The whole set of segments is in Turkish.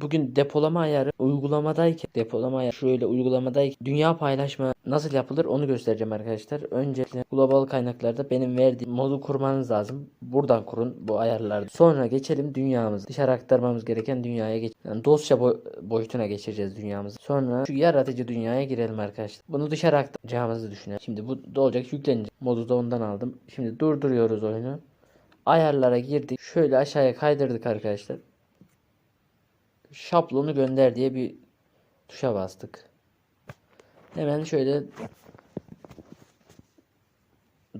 Bugün depolama ayarı uygulamadayken depolama ayarı şöyle uygulamadayken dünya paylaşma nasıl yapılır onu göstereceğim arkadaşlar. Öncelikle global kaynaklarda benim verdiğim modu kurmanız lazım. Buradan kurun bu ayarlarda. Sonra geçelim dünyamız. Dışarı aktarmamız gereken dünyaya geç. Yani dosya boy- boyutuna geçireceğiz dünyamızı. Sonra şu yaratıcı dünyaya girelim arkadaşlar. Bunu dışarı aktaracağımızı düşünelim. Şimdi bu da olacak yüklenecek. Modu da ondan aldım. Şimdi durduruyoruz oyunu. Ayarlara girdik. Şöyle aşağıya kaydırdık arkadaşlar. Şablonu gönder diye bir tuşa bastık. Hemen şöyle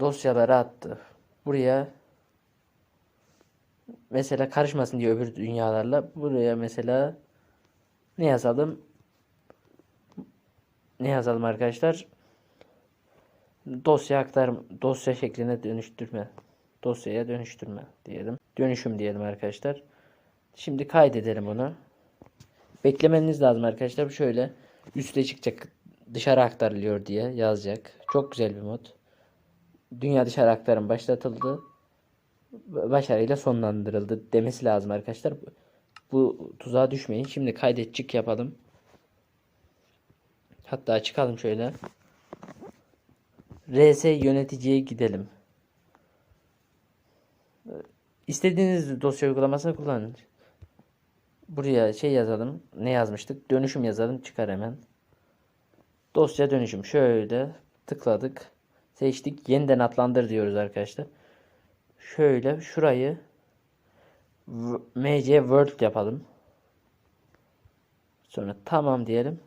dosyaları attı. Buraya mesela karışmasın diye öbür dünyalarla buraya mesela ne yazalım? Ne yazalım arkadaşlar? Dosya aktar dosya şekline dönüştürme. Dosyaya dönüştürme diyelim. Dönüşüm diyelim arkadaşlar. Şimdi kaydedelim onu. Beklemeniz lazım arkadaşlar. Şöyle üste çıkacak dışarı aktarılıyor diye yazacak. Çok güzel bir mod. Dünya dışarı aktarım başlatıldı. Başarıyla sonlandırıldı demesi lazım arkadaşlar. Bu tuzağa düşmeyin. Şimdi kaydetçik yapalım. Hatta çıkalım şöyle. RS yöneticiye gidelim. İstediğiniz dosya uygulamasını kullanın. Buraya şey yazalım. Ne yazmıştık? Dönüşüm yazalım. Çıkar hemen. Dosya dönüşüm. Şöyle tıkladık. Seçtik. Yeniden adlandır diyoruz arkadaşlar. Şöyle şurayı MC Word yapalım. Sonra tamam diyelim.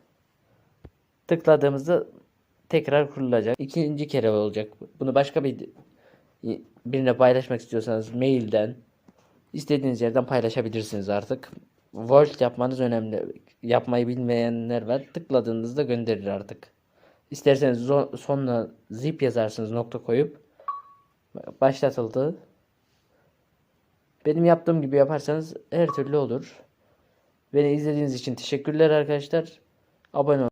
Tıkladığımızda tekrar kurulacak. İkinci kere olacak. Bunu başka bir birine paylaşmak istiyorsanız mailden istediğiniz yerden paylaşabilirsiniz artık. Word yapmanız önemli. Yapmayı bilmeyenler var. Tıkladığınızda gönderir artık. İsterseniz sonuna zip yazarsınız nokta koyup başlatıldı. Benim yaptığım gibi yaparsanız her türlü olur. Beni izlediğiniz için teşekkürler arkadaşlar. Abone